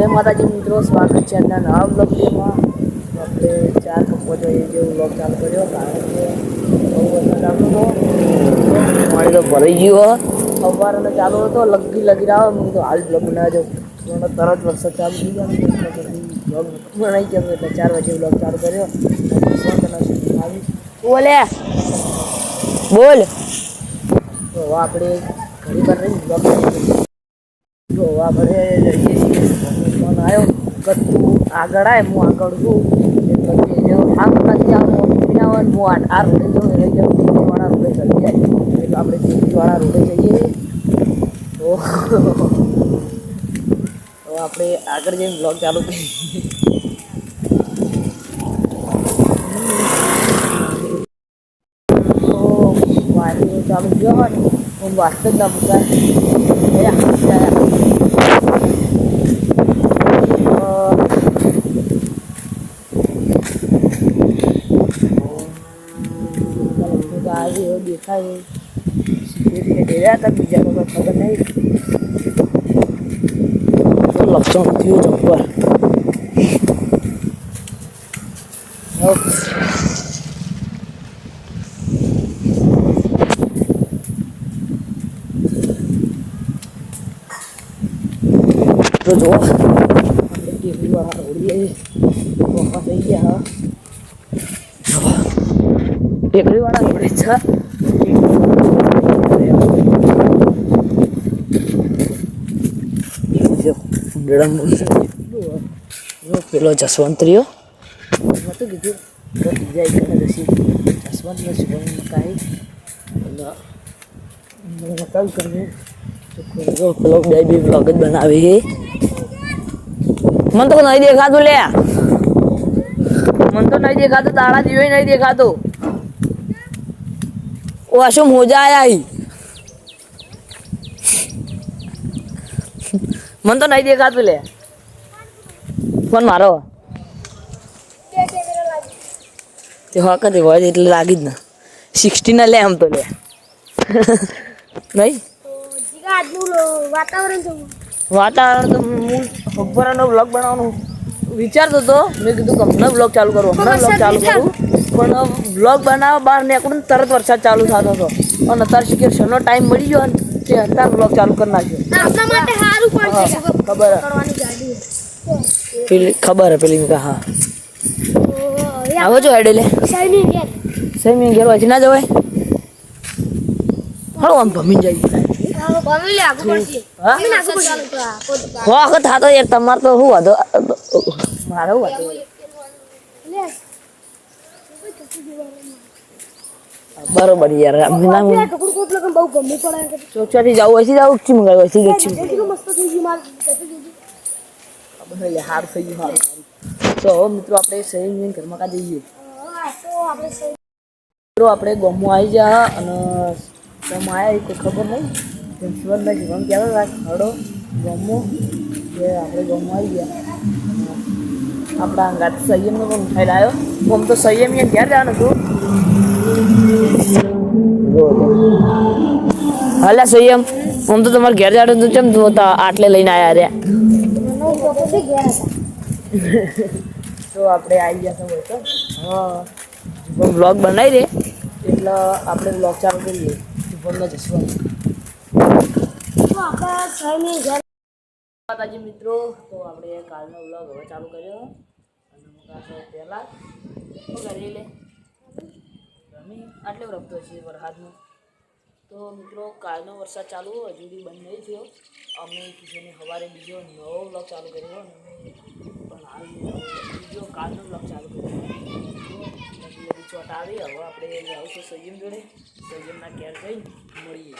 જય માતાજી મિત્રો સ્વાગત છે આજના નવા બ્લોગ વિડીયોમાં આપણે ચાર કપો જોઈએ જેવું બ્લોગ ચાલુ કર્યો કારણ કે બહુ વરસાદ આવતો હતો. પાણી તો ભરાઈ ગયો સવારનો ચાલુ હતો લગી લગી રહ્યો. મેં કીધું હાલ બ્લોગ બનાવજો. મને તરત વરસાદ ચાલુ થઈ ગયો બ્લોગ બનાવી ગયો. એટલે ચાર વાગે બ્લોગ ચાલુ કર્યો. આવી. બોલે. બોલ. તો આપણે ઘડી પર રહીને બ્લોગ હવે આપણે જઈએ છીએ. ફોન આવ્યો કે તું આગળ આય, હું આગળ છું. એટલે કે જો આમ નથી આવું બિના હું આ આ રોડે જવું રહી જાઉં વાળા રોડે ચડી જાય. એટલે આપણે વાળા રોડે જઈએ. તો તો આપણે આગળ જઈને બ્લોગ ચાલુ કરીએ. તો વાયરો ચાલુ ગયો હોય ને હું વાસ્ત જ ના મૂકાય એ હાથ જાય આજે એવો દેખાય સિક્યુરિટી ડેરા હતા બીજા તો કંઈ ખબર નહીં તો લક્ષણ થયું જબ્બર ઓકે તો જો ટીવી વાળા ઉડીએ પપ્પા થઈ ગયા હા ટેકરી વાળા ઉડે છે જો ડળંગ જો પેલો જસવંતરીઓ મેં તો કીધું તો બીજા એક ને જસી જસવંત ને શુભમ મકાઈ એટલે મને મકાઈ કરવું તો જો પેલો બે બે બ્લોગ જ બનાવી મને તો નહીં દેખાતું લે મને તો નહીં દેખાતું તારા જીવે નહીં દેખાતું ઓ આ શું મોજા આયા મને તો નહીં દેખાતું લે ફોન મારો તે હકત હોય એટલે લાગી જ ને સિક્સટી ના લે આમ તો લે નહીં વાતાવરણ તો હું બપોરનો બ્લોગ બનાવવાનું વિચારતો હતો મેં કીધું હમણાં બ્લોગ ચાલુ કરું હમણાં બ્લોગ ચાલુ કરું પણ બ્લોગ બનાવવા બહાર નીકળું તરત વરસાદ ચાલુ થતો હતો. અને અત્યારે શિક્ષણનો ટાઈમ મળી ગયો ને તે અત્યારે બ્લોગ ચાલુ કરી નાખ્યો. ખબર પેલી ખબર પેલી હા. આવો છો હેડે લે. ઘેર. સેમી ઘેર વાંચી ના જવાય? હળો આમ આગળ પડશે. હા? થાતો યાર તમારે તો શું વાંધો? મારો વાંધો? બરોબર યાર અમને ના આ ટુકડું કોટ લગન બહુ ગમે પડે ચોકચાથી જાવ હોય જાવ ચી મંગાવ હોય એટલું મસ્ત થઈ ગયું માર. એટલે હાર થઈ ગઈ હાર તો હવે મિત્રો આપણે સહી જઈને ઘરમાં કા જઈએ? હા તો આપણે સહી મિત્રો આપણે ગમો આવી જા અને ગમો આવ્યા એ કોઈ ખબર નહીં. પ્રિન્સિપલના જીવન ક્યારે રાખ હડો ગમો. જે આપણે ગમો આવી ગયા. આપણા અંગાત સંયમનો પણ ઉઠાઈ લાવ્યો આમ તો સંયમીએ ક્યાં જવાનું હતું હાલા સંયમ. આમ તો તમારે ઘેર જાડું તું. કેમ તું આટલે લઈને આવ્યા રહ્યા ઘેર તો આપણે આવી ગયા હોય તો. હા. બ્લોગ બનાવી દે. એટલે આપણે બ્લોગ ચાલુ કરીએ. શુભમના જસવંત ઘેર માતાજી મિત્રો તો આપણે કાલનો બ્લોગ હવે ચાલુ કર્યો. પહેલાં કરી લે. રમી આટલે રમતો છે વરસાદનો. તો મિત્રો, કાલનો વરસાદ ચાલુ હજુ બી બંધ નહીં થયો. અમે કિશોરની સવારે બીજો નવો બ્લોગ ચાલુ કર્યો અને પણ હાલ બીજો કાલનો બ્લોગ ચાલુ કર્યો. ચોટ આવી હવે આપણે આવશું સંયમ જોડે. સંયમના ઘેર જઈને મળીએ.